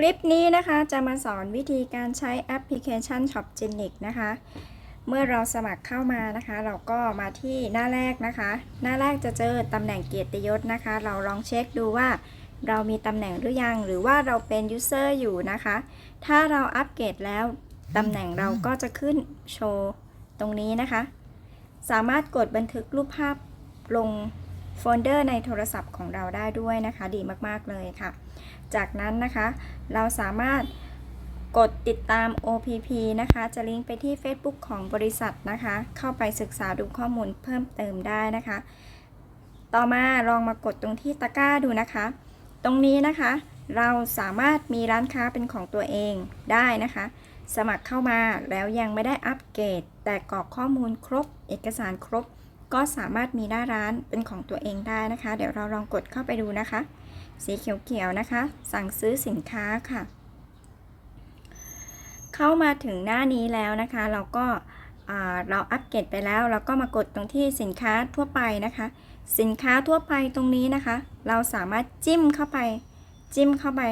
คลิปนี้นะคะจะมาสอนวิธีการใช้แอปพลิเคชัน Shopgenic นะคะ เมื่อเราสมัครเข้ามานะคะ เราก็มาที่หน้าแรกนะคะ หน้าแรกจะเจอตำแหน่งเกียรติยศนะคะ เราลองเช็คดูว่าเรามีตำแหน่งหรือยัง หรือว่าเราเป็นยูเซอร์อยู่นะคะ ถ้าเราอัปเกรดแล้วตำแหน่งเราก็จะขึ้นโชว์ตรงนี้นะคะ สามารถกดบันทึกรูปภาพลง โฟลเดอร์ในโทรศัพท์ของเราได้ด้วยนะคะ ดีมากๆเลยค่ะ จากนั้นนะคะ เราสามารถกดติดตาม OPP นะคะ จะลิงก์ไปที่ Facebook ของบริษัทนะคะ เข้าไปศึกษาดูข้อมูลเพิ่มเติมได้นะคะ ต่อมาลองมากดตรงที่ตะกร้าดูนะคะ ตรงนี้นะคะ เราสามารถมีร้านค้าเป็นของตัวเองได้นะคะ สมัครเข้ามาแล้วยังไม่ได้อัปเกรดแต่กรอกข้อมูลครบ เอกสารครบ ก็สามารถมีหน้าร้านเป็นของตัวเองได้นะคะ เดี๋ยวเราลองกดเข้าไปดูนะคะ สีเขียวๆนะคะ สั่งซื้อสินค้าค่ะ เข้ามาถึงหน้านี้แล้วนะคะ เราก็เราอัปเกรดไปแล้ว เราก็มากดตรงที่สินค้าทั่วไปนะคะ สินค้าทั่วไปตรงนี้นะคะ เราสามารถจิ้มเข้าไป จิ้มเข้าไป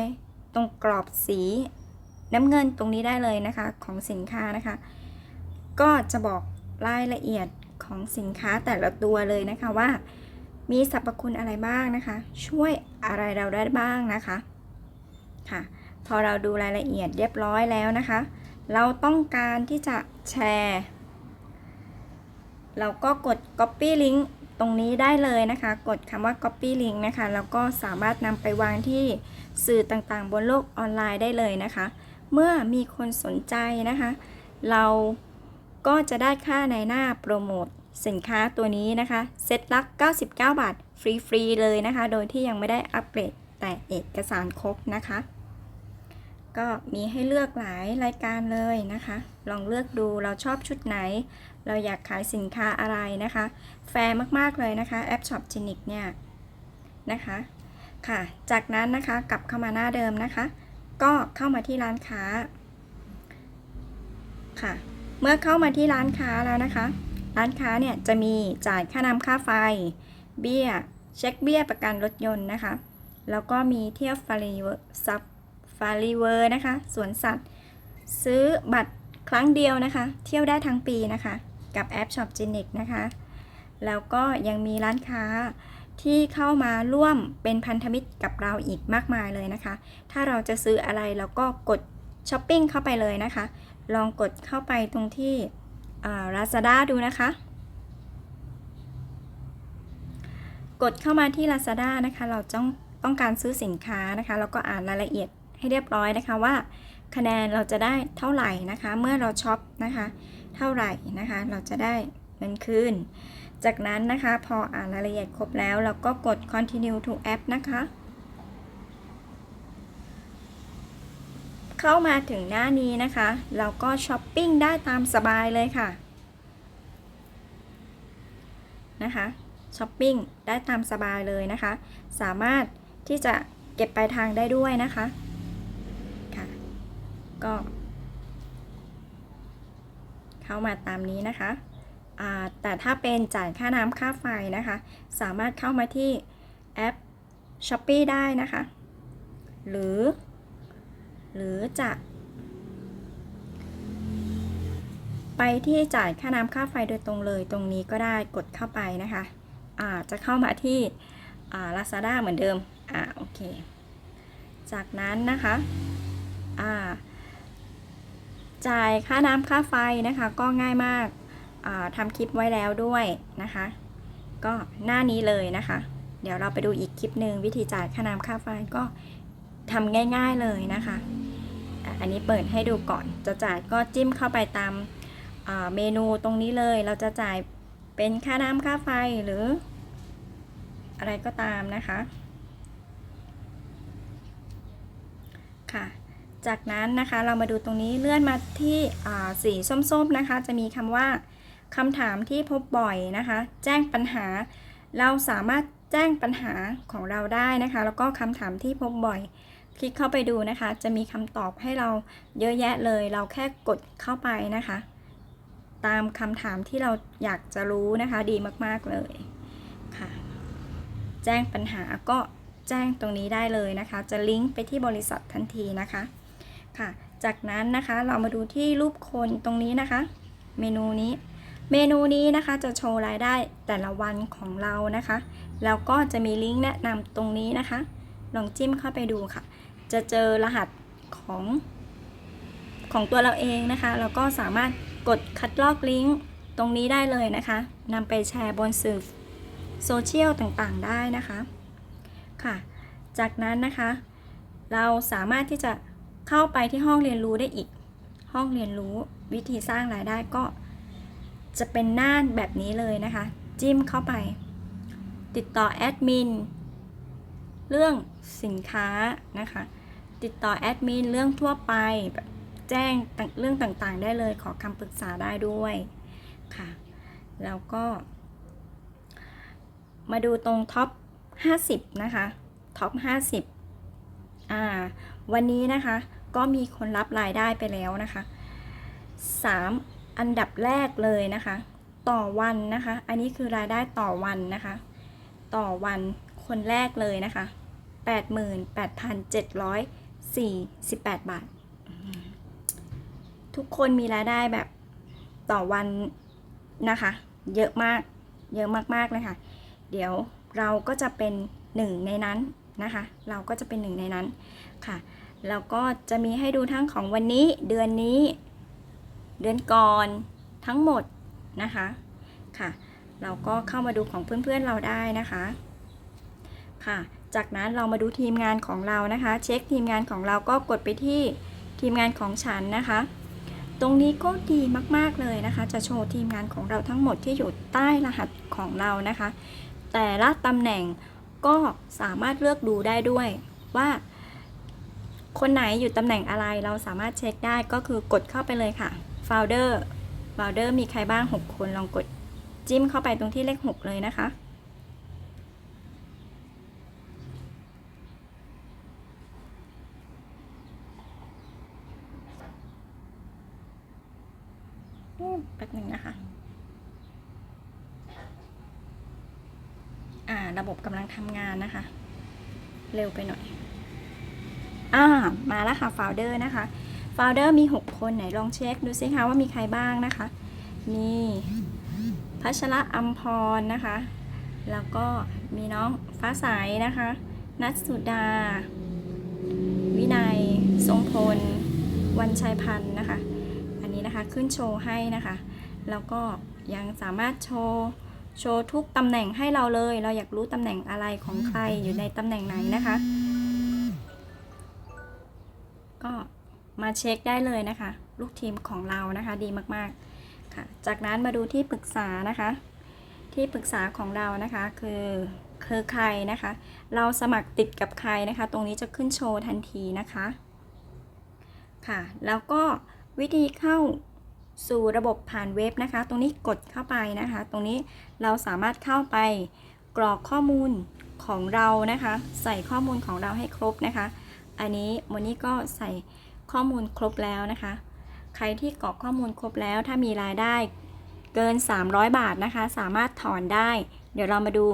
ตรงกรอบสีน้ำเงินตรงนี้ได้เลยนะคะของสินค้านะคะ ก็จะบอกรายละเอียด ของสินค้าแต่ละตัวเลยนะคะว่า มีสรรพคุณอะไรบ้างนะคะ ช่วยอะไรเราได้บ้างนะคะค่ะพอเราดูรายละเอียดเรียบร้อยแล้วนะคะ เราต้องการที่จะแชร์ เราก็กด copy link ตรงนี้ได้เลยนะคะ กดคำว่า copy link นะคะ แล้วก็สามารถนำไปวางที่สื่อต่างๆ บนโลกออนไลน์ได้เลยนะคะ เมื่อมีคนสนใจนะคะ เรา ก็จะได้ค่าในหน้าโปรโมทสินค้าตัวนี้นะคะเซ็ตละ99 บาท ฟรี ๆ เลยนะคะ โดยที่ยังไม่ได้อัปเกรดแต่เอกสารครบนะคะ ก็มีให้เลือกหลายรายการเลยนะคะ ลองเลือกดูเราชอบชุดไหน เราอยากขายสินค้าอะไรนะคะ แฟร์มาก ๆ เลยนะคะแอปช็อปจินิกเนี่ยนะคะค่ะ จากนั้นนะคะกลับเข้ามาหน้าเดิมนะคะ ก็เข้ามาที่ร้านค้าค่ะ เมื่อเข้ามาที่ร้านค้าแล้วนะคะ ร้านค้าเนี่ยจะมีจ่ายค่าน้ำค่าไฟ เบี้ย เช็คเบี้ยประกันรถยนต์นะคะ แล้วก็มีเที่ยวฟารีเวอร์ซับฟารีเวอร์นะคะ สวนสัตว์ ซื้อบัตรครั้งเดียวนะคะ เที่ยวได้ทั้งปีนะคะ กับแอป Shop g e n i c นะคะ แล้วก็ยังมีร้านค้าที่เข้ามาร่วมเป็นพันธมิตรกับเราอีกมากมายเลยนะคะ ถ้าเราจะซื้ออะไรเราก็กด ช้อปปิ้งเข้าไปเลยนะคะ ลองกดเข้าไปตรงที่ลาซาด้าดูนะคะ กดเข้ามาที่ Lazada นะคะ เราต้องต้องการซื้อสินค้านะคะ แล้วก็อ่านรายละเอียดให้เรียบร้อยนะคะว่า คะแนนเราจะได้เท่าไหร่นะคะ เมื่อเราช็อปนะคะ เท่าไหร่นะคะ เราจะได้เงินคืน จากนั้นนะคะ พออ่านรายละเอียดครบแล้ว เราก็กด continue to app นะคะ เข้ามาถึงหน้านี้นะคะ เราก็ช้อปปิ้งได้ตามสบายเลยค่ะนะคะช้อปปิ้งได้ตามสบายเลยนะคะ สามารถที่จะเก็บปลายทางได้ด้วยนะคะค่ะก็ เข้ามาตามนี้นะคะแต่ถ้าเป็นจ่ายค่าน้ำค่าไฟนะคะ สามารถเข้ามาที่แอป s h o p e e ได้นะคะ หรือ หรือจะไปที่จ่ายค่าน้ำค่าไฟโดยตรงเลยตรงนี้ก็ได้กดเข้าไปนะคะอ่าจะเข้ามาที่อ่า Lazada เหมือนเดิมอ่าโอเค จากนั้นนะคะอ่าจ่ายค่าน้ำค่าไฟนะคะก็ง่ายมากาทำคลิปไว้แล้วด้วยนะคะ ก็หน้านี้เลยนะคะ เดี๋ยวเราไปดูอีกคลิปหนึ่งวิธีจ่ายค่าน้ำค่าไฟก็ทำง่าย ๆเลยนะคะ อันนี้เปิดให้ดูก่อน จะจ่ายก็จิ้มเข้าไปตามเมนูตรงนี้เลย เราจะจ่ายเป็นค่าน้ำค่าไฟหรือ อะไรก็ตามนะคะ ค่ะ จากนั้นนะคะเรามาดูตรงนี้เลื่อนมาที่สีส้มๆนะคะ จะมีคำว่าคำถามที่พบบ่อยนะคะ แจ้งปัญหา เราสามารถแจ้งปัญหาของเราได้นะคะ แล้วก็คำถามที่พบบ่อย คลิกเข้าไปดูนะคะ จะมีคำตอบให้เราเยอะแยะเลย เราแค่กดเข้าไปนะคะ ตามคำถามที่เราอยากจะรู้นะคะ ดีมากๆเลยค่ะ แจ้งปัญหาก็แจ้งตรงนี้ได้เลยนะคะ จะลิงก์ไปที่บริษัททันทีนะคะค่ะ จากนั้นนะคะเรามาดูที่รูปคนตรงนี้นะคะ เมนูนี้ เมนูนี้นะคะจะโชว์รายได้แต่ละวันของเรานะคะ แล้วก็จะมีลิงก์แนะนำตรงนี้นะคะ ลองจิ้มเข้าไปดูค่ะ จะเจอรหัสของของตัวเราเองนะคะ แล้วก็สามารถกดคัดลอกลิงก์ตรงนี้ได้เลยนะคะนำไปแชร์บนสื่อโซเชียลต่างๆได้นะคะค่ะ จากนั้นนะคะ เราสามารถที่จะเข้าไปที่ห้องเรียนรู้ได้อีก ห้องเรียนรู้วิธีสร้างรายได้ก็ จะเป็นหน้าแบบนี้เลยนะคะ จิ้มเข้าไป ติดต่อแอดมินเรื่องสินค้านะคะ ติดต่อแอดมินเรื่องทั่วไปแบบแจ้งเรื่องต่างๆ ได้เลยขอคำปรึกษาได้ด้วยค่ะ แล้วก็ มาดูตรงท็อป 50 นะคะท็อป 50 อ่า วันนี้นะคะ ก็มีคนรับรายได้ไปแล้วนะคะ 3 อันดับแรกเลยนะคะ ต่อวันนะคะ อันนี้คือรายได้ต่อวันนะคะ ต่อวันคนแรกเลยนะคะ 88,748บาท ทุกคนมีรายได้แบบต่อวันนะคะ เยอะมาก เยอะมากๆเลยค่ะ เดี๋ยวเราก็จะเป็นหนึ่งในนั้นนะคะ เราก็จะเป็นหนึ่งในนั้นค่ะ แล้วก็จะมีให้ดูทั้งของวันนี้เดือนนี้ เดือนก่อนทั้งหมดนะคะค่ะ เราก็เข้ามาดูของเพื่อนๆเราได้นะคะ ค่ะ จากนั้นเรามาดูทีมงานของเรานะคะ เช็คทีมงานของเราก็กดไปที่ทีมงานของฉันนะคะ ตรงนี้ก็ดีมากๆเลยนะคะ จะโชว์ทีมงานของเราทั้งหมดที่อยู่ใต้รหัสของเรานะคะ แต่ละตำแหน่งก็สามารถเลือกดูได้ด้วยว่าคนไหนอยู่ตำแหน่งอะไรเราสามารถเช็คได้ก็คือกดเข้าไปเลยค่ะ founder founder มีใครบ้าง 6 คนลองกดจิ้มเข้าไปตรงที่เลข 6 เลยนะคะ แป๊บหนึ่งนะคะ อ่า ระบบกำลังทำงานนะคะ เร็วไปหน่อย อ่า มาแล้วค่ะ founder นะคะ founder มี 6 คนไหนลองเช็คดูซิคะว่ามีใครบ้างนะคะ มีพัชระอัมพรนะคะ แล้วก็มีน้องฟ้าใสนะคะ นัทสุดา วินัย ทรงพล วันชัยพันธ์นะคะ ขึ้นโชว์ให้นะคะ แล้วก็ยังสามารถโชว์โชว์ทุกตำแหน่งให้เราเลย เราอยากรู้ตำแหน่งอะไรของใครอยู่ในตำแหน่งไหนนะคะ ก็มาเช็คได้เลยนะคะ ลูกทีมของเรานะคะดีมากๆค่ะ จากนั้นมาดูที่ปรึกษานะคะ ที่ปรึกษาของเรานะคะ คือคือใครนะคะ เราสมัครติดกับใครนะคะ ตรงนี้จะขึ้นโชว์ทันทีนะคะค่ะ แล้วก็วิธีเข้า สู่ระบบผ่านเว็บนะคะ ตรงนี้กดเข้าไปนะคะ ตรงนี้เราสามารถเข้าไปกรอกข้อมูลของเรานะคะ ใส่ข้อมูลของเราให้ครบนะคะ อันนี้โมนี่ก็ใส่ข้อมูลครบแล้วนะคะ ใครที่กรอกข้อมูลครบแล้วถ้ามีรายได้เกิน 300 บาทนะคะ สามารถถอนได้ เดี๋ยวเรามาดู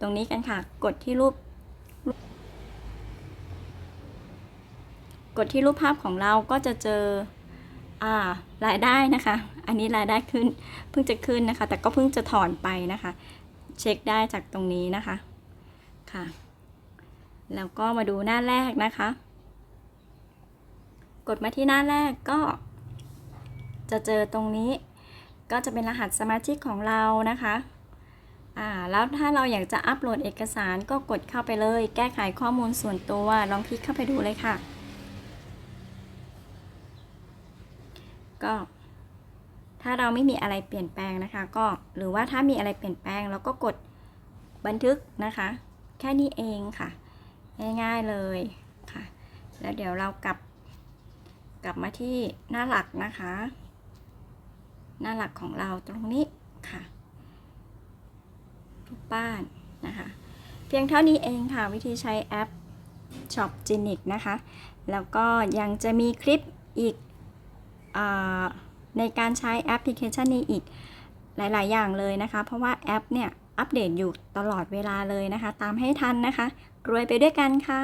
ตรงนี้กันค่ะ กดที่รูป กดที่รูปภาพของเราก็จะเจอ รายได้นะคะ อันนี้รายได้ขึ้นเพิ่งจะขึ้นนะคะ แต่ก็เพิ่งจะถอนไปนะคะ เช็คได้จากตรงนี้นะคะค่ะ แล้วก็มาดูหน้าแรกนะคะ กดมาที่หน้าแรกก็ จะเจอตรงนี้ ก็จะเป็นรหัสสมาชิกของเรานะคะอ่าแล้วถ้าเราอยากจะอัปโหลดเอกสารก็กดเข้าไปเลย แก้ไขข้อมูลส่วนตัวลองคลิกเข้าไปดูเลยค่ะ ก็ ถ้าเราไม่มีอะไรเปลี่ยนแปลงนะคะ ก็หรือว่าถ้ามีอะไรเปลี่ยนแปลงเราก็กดบันทึกนะคะ แค่นี้เองค่ะ ง่ายๆเลยค่ะ แล้วเดี๋ยวเรากลับ กลับมาที่หน้าหลักนะคะ หน้าหลักของเราตรงนี้ค่ะรูปบ้านนะคะ เพียงเท่านี้เองค่ะ วิธีใช้แอป Shop g e n i c นะคะ แล้วก็ยังจะมีคลิปอีก ในการใช้แอปพลิเคชันนี้อีกหลาย ๆ อย่างเลยนะคะ เพราะว่าแอปเนี่ยอัปเดตอยู่ตลอดเวลาเลยนะคะ ตามให้ทันนะคะ รวยไปด้วยกันค่ะ